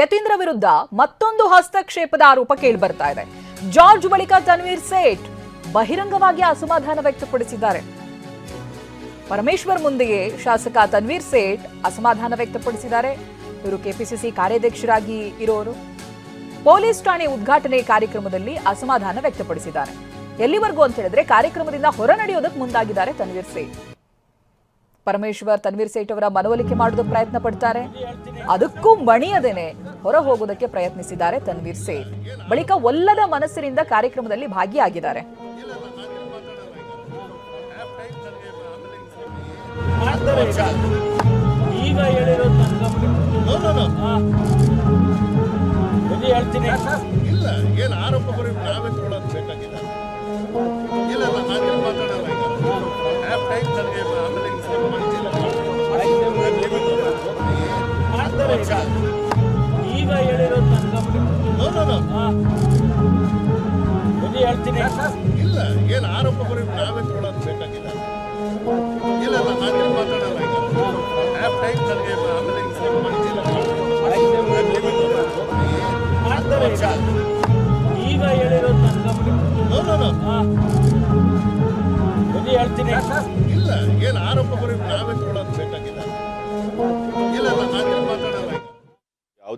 ಯತೀಂದ್ರ ವಿರುದ್ಧ ಮತ್ತೊಂದು ಹಸ್ತಕ್ಷೇಪದ ಆರೋಪ ಕೇಳಿಬರ್ತಾ ಇದೆ. ಜಾರ್ಜ್ ಬಳಿಕ ತನ್ವೀರ್ ಸೇಠ್ ಬಹಿರಂಗವಾಗಿ ಅಸಮಾಧಾನ ವ್ಯಕ್ತಪಡಿಸಿದ್ದಾರೆ. ಪರಮೇಶ್ವರ್ ಮುಂದೆಯೇ ಶಾಸಕ ತನ್ವೀರ್ ಸೇಠ್ ಅಸಮಾಧಾನ ವ್ಯಕ್ತಪಡಿಸಿದ್ದಾರೆ. ಇವರು ಕೆಪಿಸಿಸಿ ಕಾರ್ಯಾಧ್ಯಕ್ಷರಾಗಿ ಇರೋರು. ಪೊಲೀಸ್ ಠಾಣೆ ಉದ್ಘಾಟನೆ ಕಾರ್ಯಕ್ರಮದಲ್ಲಿ ಅಸಮಾಧಾನ ವ್ಯಕ್ತಪಡಿಸಿದ್ದಾರೆ. ಎಲ್ಲಿವರೆಗೂ ಅಂತ ಹೇಳಿದ್ರೆ ಕಾರ್ಯಕ್ರಮದಿಂದ ಹೊರ ನಡೆಯೋದಕ್ಕೆ ಮುಂದಾಗಿದ್ದಾರೆ ತನ್ವೀರ್ ಸೇಠ್. ಪರಮೇಶ್ವರ್ ತನ್ವೀರ್ ಸೇಠ್ ಅವರ ಮನವೊಲಿಕೆ ಮಾಡೋದಕ್ಕೆ ಪ್ರಯತ್ನ ಪಡ್ತಾರೆ. ಅದಕ್ಕೂ ಮಣಿಯದೇನೆ ಹೊರ ಹೋಗೋದಕ್ಕೆ ಪ್ರಯತ್ನಿಸಿದ್ದಾರೆ ತನ್ವೀರ್ ಸೇಠ್. ಬಳಿಕ ಒಲ್ಲದ ಮನಸ್ಸಿನಿಂದ ಕಾರ್ಯಕ್ರಮದಲ್ಲಿ ಭಾಗಿಯಾಗಿದ್ದಾರೆ. ಈಗ ಹೇಳ್ತೀನಿ. ಇಲ್ಲ ಏನು ಆರೋಪ ಬರೀ ನಾವೇ ಕೊಡೋದು ಬೇಕಾಗಿಲ್ಲ. ಇಲ್ಲ ಇಲ್ಲ ಏನು ಆರೋಪ ಬರೀ ನಾವೇ ತೊಗೊಳೋದು ಬೇಕಾಗಿಲ್ಲ. ಇಲ್ಲ ಮಾತಾಡಲ್ಲ ಈಗ. ಆ್ಯಪ್ ಟೈಮ್ ನನಗೆ ಆಮೇಲೆ ಈಗ ಹೇಳಿರೋದು ನನ್ನ ಗಮನಕ್ಕೆ. ಹೇಳ್ತೀನಿ. ಇಲ್ಲ ಏನು ಆರೋಪ ಬರೀ ನಾವೇ ತೊಗೊಳೋದು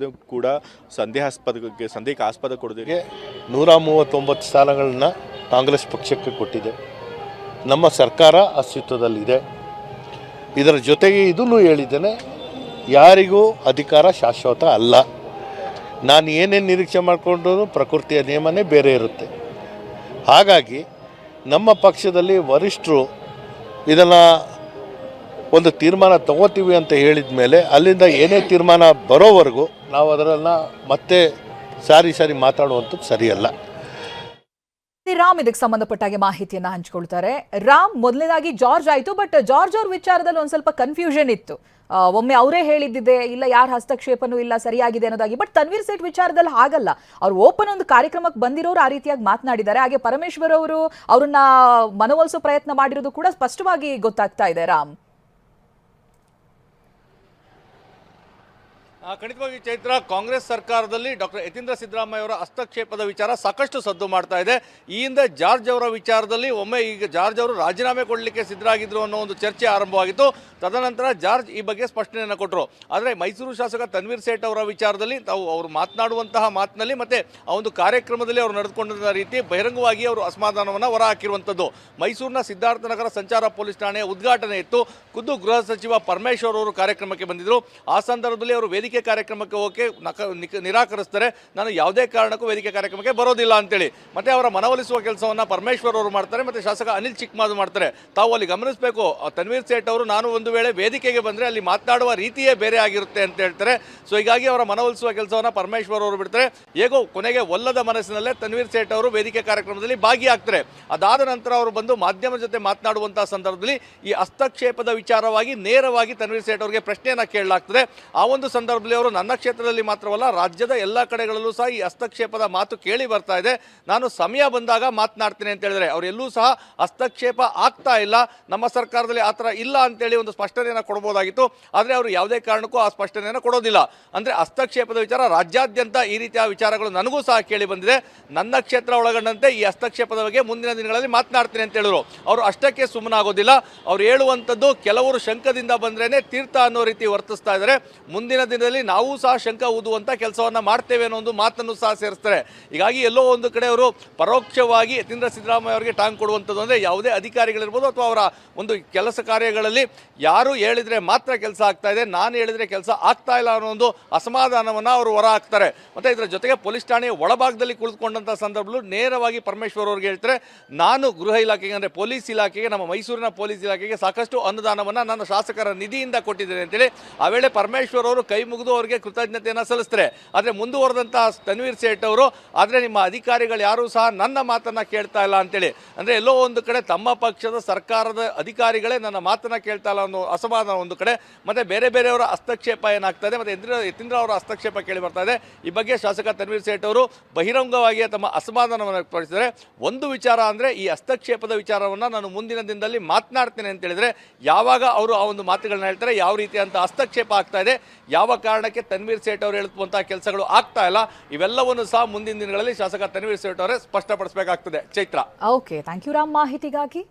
ಯಾವುದೇ ಕೂಡ ಸಂದೇಹಾಸ್ಪದಕ್ಕೆ ಸಂದೇಹಕ್ಕೆ ಆಸ್ಪದ ಕೊಡೋದಕ್ಕೆ ನೂರ ಮೂವತ್ತೊಂಬತ್ತು ಸ್ಥಾನಗಳನ್ನ ಕಾಂಗ್ರೆಸ್ ಪಕ್ಷಕ್ಕೆ ಕೊಟ್ಟಿದೆ. ನಮ್ಮ ಸರ್ಕಾರ ಅಸ್ತಿತ್ವದಲ್ಲಿದೆ. ಇದರ ಜೊತೆಗೆ ಇದನ್ನು ಹೇಳಿದ್ದೇನೆ, ಯಾರಿಗೂ ಅಧಿಕಾರ ಶಾಶ್ವತ ಅಲ್ಲ. ನಾನು ಏನೇನು ನಿರೀಕ್ಷೆ ಮಾಡಿಕೊಂಡ್ರು ಪ್ರಕೃತಿಯ ನಿಯಮನೇ ಬೇರೆ ಇರುತ್ತೆ. ಹಾಗಾಗಿ ನಮ್ಮ ಪಕ್ಷದಲ್ಲಿ ವರಿಷ್ಠರು ಇದನ್ನು ಒಂದು ತೀರ್ಮಾನ ತಗೋತೀವಿ ಅಂತ ಹೇಳಿದ ಮೇಲೆ ಅಲ್ಲಿಂದ ಏನೇ ತೀರ್ಮಾನ ಬರೋವರೆಗೂ ನಾವು ಅದರನ್ನು ಮತ್ತೆ ಸಾರಿ ಸಾರಿ ಮಾತಾಡುವಂಥದ್ದು ಸರಿಯಲ್ಲ. ರಾಮ್ ಇದಕ್ಕೆ ಸಂಬಂಧಪಟ್ಟಾಗೆ ಮಾಹಿತಿಯನ್ನ ಹಂಚಿಕೊಳ್ತಾರೆ. ರಾಮ್ ಮೊದಲನೇದಾಗಿ ಜಾರ್ಜ್ ಆಯ್ತು, ಬಟ್ ಜಾರ್ಜ್ ಅವ್ರ ವಿಚಾರದಲ್ಲಿ ಒಂದು ಸ್ವಲ್ಪ ಕನ್ಫ್ಯೂಷನ್ ಇತ್ತು. ಒಮ್ಮೆ ಅವರೇ ಹೇಳಿದ್ದಿದೆ, ಇಲ್ಲ ಯಾರ ಹಸ್ತಕ್ಷೇಪನೂ ಇಲ್ಲ, ಸರಿಯಾಗಿದೆ ಅನ್ನೋದಾಗಿ, ಬಟ್ ತನ್ವೀರ್ ಸೇಠ್ ವಿಚಾರದಲ್ಲಿ ಹಾಗಲ್ಲ. ಅವ್ರು ಓಪನ್ ಒಂದು ಕಾರ್ಯಕ್ರಮಕ್ಕೆ ಬಂದಿರೋರು ಆ ರೀತಿಯಾಗಿ ಮಾತನಾಡಿದ್ದಾರೆ. ಹಾಗೆ ಪರಮೇಶ್ವರ್ ಅವರು ಅವ್ರನ್ನ ಮನವೊಲಿಸೋ ಪ್ರಯತ್ನ ಮಾಡಿರೋದು ಕೂಡ ಸ್ಪಷ್ಟವಾಗಿ ಗೊತ್ತಾಗ್ತಾ ಇದೆ ರಾಮ್. ಖಂಡಿತವಾಗಿ ಚೈತ್ರ ಕಾಂಗ್ರೆಸ್ ಸರ್ಕಾರದಲ್ಲಿ ಡಾಕ್ಟರ್ ಯತೀಂದ್ರ ಸಿದ್ದರಾಮಯ್ಯ ಅವರ ಹಸ್ತಕ್ಷೇಪದ ವಿಚಾರ ಸಾಕಷ್ಟು ಸದ್ದು ಮಾಡ್ತಾ ಇದೆ. ಈ ಹಿಂದೆ ಜಾರ್ಜ್ ಅವರ ವಿಚಾರದಲ್ಲಿ ಒಮ್ಮೆ ಈಗ ಜಾರ್ಜ್ ಅವರು ರಾಜೀನಾಮೆ ಕೊಡಲಿಕ್ಕೆ ಸಿದ್ಧರಾಗಿದ್ರು ಅನ್ನೋ ಒಂದು ಚರ್ಚೆ ಆರಂಭವಾಗಿತ್ತು. ತದನಂತರ ಜಾರ್ಜ್ ಈ ಬಗ್ಗೆ ಸ್ಪಷ್ಟನೆಯನ್ನು ಕೊಟ್ಟರು ಆದರೆ ಮೈಸೂರು ಶಾಸಕ ತನ್ವೀರ್ ಸೇಠ್ ಅವರ ವಿಚಾರದಲ್ಲಿ ತಾವು ಅವರು ಮಾತನಾಡುವಂತಹ ಮಾತಿನಲ್ಲಿ ಮತ್ತೆ ಆ ಒಂದು ಕಾರ್ಯಕ್ರಮದಲ್ಲಿ ಅವರು ನಡೆದುಕೊಂಡ ರೀತಿ ಬಹಿರಂಗವಾಗಿ ಅವರು ಅಸಮಾಧಾನವನ್ನು ಹೊರಹಾಕಿರುವಂಥದ್ದು. ಮೈಸೂರಿನ ಸಿದ್ಧಾರ್ಥನಗರ ಸಂಚಾರ ಪೊಲೀಸ್ ಠಾಣೆಯ ಉದ್ಘಾಟನೆ ಇತ್ತು. ಖುದ್ದು ಗೃಹ ಸಚಿವ ಪರಮೇಶ್ವರ್ ಅವರು ಕಾರ್ಯಕ್ರಮಕ್ಕೆ ಬಂದಿದ್ದರು ಆ ಸಂದರ್ಭದಲ್ಲಿ ಅವರು ವೇದಿಕೆ ಕಾರ್ಯಕ್ರಮಕ್ಕೆ ಹೋಗಿ ನಕ ನಿರಾಕರಿಸ್ತಾರೆ. ನಾನು ಯಾವುದೇ ಕಾರಣಕ್ಕೂ ವೇದಿಕೆ ಕಾರ್ಯಕ್ರಮಕ್ಕೆ ಬರೋದಿಲ್ಲ ಅಂತೇಳಿ. ಮತ್ತೆ ಅವರ ಮನವೊಲಿಸುವ ಕೆಲಸವನ್ನ ಪರಮೇಶ್ವರ್ ಅವರು ಮಾಡ್ತಾರೆ, ಮತ್ತೆ ಶಾಸಕ ಅನಿಲ್ ಚಿಕ್ಕಮಾದ್ ಮಾಡ್ತಾರೆ. ತಾವು ಅಲ್ಲಿ ಗಮನಿಸಬೇಕು. ತನ್ವೀರ್ ಸೇಠ್ ಅವರು ನಾನು ಒಂದು ವೇಳೆ ವೇದಿಕೆಗೆ ಬಂದರೆ ಅಲ್ಲಿ ಮಾತನಾಡುವ ರೀತಿಯೇ ಬೇರೆ ಆಗಿರುತ್ತೆ ಅಂತ ಹೇಳ್ತಾರೆ. ಸೊ ಹೀಗಾಗಿ ಅವರ ಮನವೊಲಿಸುವ ಕೆಲಸವನ್ನ ಪರಮೇಶ್ವರ್ ಅವರು ಬಿಡ್ತಾರೆ ಹೇಗೋ ಕೊನೆಗೆ ಒಲ್ಲದ ಮನಸ್ಸಿನಲ್ಲೇ ತನ್ವೀರ್ ಸೇಠ್ ಅವರು ವೇದಿಕೆ ಕಾರ್ಯಕ್ರಮದಲ್ಲಿ ಭಾಗಿಯಾಗ್ತಾರೆ. ಅದಾದ ನಂತರ ಅವರು ಬಂದು ಮಾಧ್ಯಮ ಜೊತೆ ಮಾತನಾಡುವಂತಹ ಸಂದರ್ಭದಲ್ಲಿ ಈ ಹಸ್ತಕ್ಷೇಪದ ವಿಚಾರವಾಗಿ ನೇರವಾಗಿ ತನ್ವೀರ್ ಸೇಠ್ ಅವರಿಗೆ ಪ್ರಶ್ನೆಯನ್ನ ಕೇಳಲಾಗ್ತದೆ. ಆ ಒಂದು ಸಂದರ್ಭದಲ್ಲಿ ಅವರು ನನ್ನ ಕ್ಷೇತ್ರದಲ್ಲಿ ಮಾತ್ರವಲ್ಲ, ರಾಜ್ಯದ ಎಲ್ಲ ಕಡೆಗಳಲ್ಲೂ ಸಹ ಈ ಹಸ್ತಕ್ಷೇಪದ ಮಾತು ಕೇಳಿ ಬರ್ತಾ ಇದೆ. ನಾನು ಸಮಯ ಬಂದಾಗ ಮಾತನಾಡ್ತೀನಿ ಅಂತ ಹೇಳಿದ್ರೆ ಅವರೆಲ್ಲೂ ಸಹ ಹಸ್ತಕ್ಷೇಪ ಆಗ್ತಾ ಇಲ್ಲ. ನಮ್ಮ ಸರ್ಕಾರದಲ್ಲಿ ಆ ಥರ ಇಲ್ಲ ಅಂತೇಳಿ ಒಂದು ಸ್ಪಷ್ಟನೆಯನ್ನು ಕೊಡ್ಬೋದಾಗಿತ್ತು. ಆದರೆ ಅವರು ಯಾವುದೇ ಕಾರಣಕ್ಕೂ ಆ ಸ್ಪಷ್ಟನೆಯನ್ನು ಕೊಡೋದಿಲ್ಲ. ಅಂದರೆ ಹಸ್ತಕ್ಷೇಪದ ವಿಚಾರ ರಾಜ್ಯಾದ್ಯಂತ ಈ ರೀತಿಯ ವಿಚಾರಗಳು ನನಗೂ ಸಹ ಕೇಳಿ ಬಂದಿದೆ. ನನ್ನ ಕ್ಷೇತ್ರ ಒಳಗೊಂಡಂತೆ ಈ ಹಸ್ತಕ್ಷೇಪದ ಬಗ್ಗೆ ಮುಂದಿನ ದಿನಗಳಲ್ಲಿ ಮಾತನಾಡ್ತೀನಿ ಅಂತ ಹೇಳಿದ್ರು. ಅವರು ಅಷ್ಟಕ್ಕೆ ಸುಮ್ಮನಾಗೋದಿಲ್ಲ. ಅವ್ರು ಹೇಳುವಂಥದ್ದು ಕೆಲವರು ಶಂಕದಿಂದ ಬಂದ್ರೇನೆ ತೀರ್ಥ ಅನ್ನೋ ರೀತಿ ವರ್ತಿಸ್ತಾ ಇದ್ದಾರೆ. ಮುಂದಿನ ದಿನದಲ್ಲಿ ನಾವು ಸಹ ಶಂಕ ಊದುವಂಥ ಕೆಲಸವನ್ನ ಮಾಡ್ತೇವೆ ಅನ್ನೋ ಒಂದು ಮಾತನ್ನು ಸಹ ಸೇರಿಸ್ತಾರೆ. ಹೀಗಾಗಿ ಎಲ್ಲೋ ಒಂದು ಕಡೆ ಅವರು ಪರೋಕ್ಷವಾಗಿ ಯತೀಂದ್ರ ಸಿದ್ದರಾಮಯ್ಯ ಅವರಿಗೆ ಟಾಂಗ್ ಕೊಡುವಂಥದ್ದು ಅಂದರೆ ಯಾವುದೇ ಅಧಿಕಾರಿಗಳಿರ್ಬೋದು ಅಥವಾ ಅವರ ಒಂದು ಕೆಲಸ ಕಾರ್ಯಗಳಲ್ಲಿ ಯಾರು ಹೇಳಿದ್ರೆ ಮಾತ್ರ ಕೆಲಸ ಆಗ್ತಾ ಇದೆ, ನಾನು ಹೇಳಿದ್ರೆ ಕೆಲಸ ಆಗ್ತಾ ಇಲ್ಲ ಅನ್ನೋ ಒಂದು ಅಸಮಾಧಾನವನ್ನು ಅವರು ಹೊರ ಹಾಕ್ತಾರೆ. ಮತ್ತೆ ಇದರ ಜೊತೆಗೆ ಪೊಲೀಸ್ ಠಾಣೆಯ ಒಳಭಾಗದಲ್ಲಿ ಕುಳಿತುಕೊಂಡಂಥ ಸಂದರ್ಭದಲ್ಲಿ ನೇರವಾಗಿ ಪರಮೇಶ್ವರ್ ಅವ್ರಿಗೆ ಹೇಳ್ತಾರೆ, ನಾನು ಗೃಹ ಇಲಾಖೆಗೆ ಅಂದರೆ ಪೊಲೀಸ್ ಇಲಾಖೆಗೆ, ನಮ್ಮ ಮೈಸೂರಿನ ಪೊಲೀಸ್ ಇಲಾಖೆಗೆ ಸಾಕಷ್ಟು ಅನುದಾನವನ್ನು ನಾನು ಶಾಸಕರ ನಿಧಿಯಿಂದ ಕೊಟ್ಟಿದ್ದೇನೆ ಅಂತೇಳಿ ಆ ವೇಳೆ ಪರಮೇಶ್ವರ್ ಅವರು ಕೈ ಅವರಿಗೆ ಕೃತಜ್ಞತೆಯನ್ನು ಸಲ್ಲಿಸ್ತಾರೆ. ಆದರೆ ಮುಂದುವರೆದಂತಹ ತನ್ವೀರ್ ಸೇಠ್ ಅವರು, ಆದರೆ ನಿಮ್ಮ ಅಧಿಕಾರಿಗಳು ಯಾರೂ ಸಹ ನನ್ನ ಮಾತನ್ನು ಕೇಳ್ತಾ ಇಲ್ಲ ಅಂತೇಳಿ. ಅಂದರೆ ಎಲ್ಲೋ ಒಂದು ಕಡೆ ತಮ್ಮ ಪಕ್ಷದ ಸರ್ಕಾರದ ಅಧಿಕಾರಿಗಳೇ ನನ್ನ ಮಾತನ್ನು ಕೇಳ್ತಾ ಇಲ್ಲ ಅನ್ನೋ ಅಸಮಾಧಾನ ಒಂದು ಕಡೆ. ಮತ್ತೆ ಬೇರೆ ಬೇರೆಯವರ ಹಸ್ತಕ್ಷೇಪ ಏನಾಗ್ತದೆ ಮತ್ತೆ ಯತೀಂದ್ರ ಯತೀಂದ್ರ ಅವರ ಹಸ್ತಕ್ಷೇಪ ಕೇಳಿ ಬರ್ತಾ ಇದೆ. ಈ ಬಗ್ಗೆ ಶಾಸಕ ತನ್ವೀರ್ ಸೇಠ್ ಅವರು ಬಹಿರಂಗವಾಗಿ ತಮ್ಮ ಅಸಮಾಧಾನವನ್ನು ವ್ಯಕ್ತಪಡಿಸಿದರೆ ಒಂದು ವಿಚಾರ ಅಂದರೆ ಈ ಹಸ್ತಕ್ಷೇಪದ ವಿಚಾರವನ್ನು ನಾನು ಮುಂದಿನ ದಿನದಲ್ಲಿ ಮಾತನಾಡ್ತೇನೆ ಅಂತ ಹೇಳಿದ್ರೆ, ಯಾವಾಗ ಅವರು ಆ ಒಂದು ಮಾತುಗಳನ್ನ ಹೇಳ್ತಾರೆ, ಯಾವ ರೀತಿಯಂಥ ಹಸ್ತಕ್ಷೇಪ ಆಗ್ತಾ ಇದೆ, ಯಾವ ಕಾರಣಕ್ಕೆ ತನ್ವೀರ್ ಸೇಠ್ ಅವರು ಹೇಳುವಂತಹ ಕೆಲಸಗಳು ಆಗ್ತಾ ಇಲ್ಲ. ಇವೆಲ್ಲವನ್ನು ಸಹ ಮುಂದಿನ ದಿನಗಳಲ್ಲಿ ಶಾಸಕ ತನ್ವೀರ್ ಸೇಠ್ ಅವರೇ ಸ್ಪಷ್ಟಪಡಿಸಬೇಕಾಗ್ತದೆ. Chaitra. Okay thank you Ram ಮಾಹಿತಿಗಾಗಿ